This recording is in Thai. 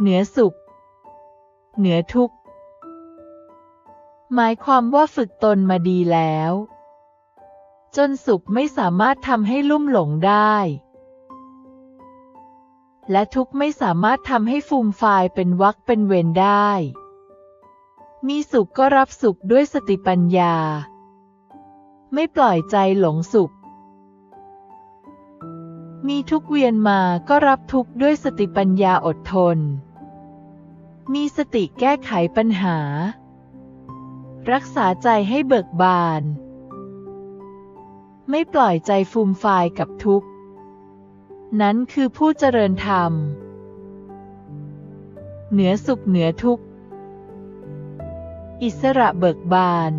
เหนือสุข เหนือทุกข์ หมายความว่าฝึกตนมาดีแล้ว จนสุขไม่สามารถทำให้ลุ่มหลงได้ และทุกข์ไม่สามารถทำให้ฟูมฟายเป็นวักเป็นเวรได้ มีสุขก็รับสุขด้วยสติปัญญา ไม่ปล่อยใจหลงสุขมีทุกเวียนมาก็รับทุกข์ด้วยสติปัญญาอดทน มีสติแก้ไขปัญหา รักษาใจให้เบิกบาน ไม่ปล่อยใจฟูมฟายกับทุกข์ นั้นคือผู้เจริญธรรม เหนือสุขเหนือทุกข์ อิสระเบิกบาน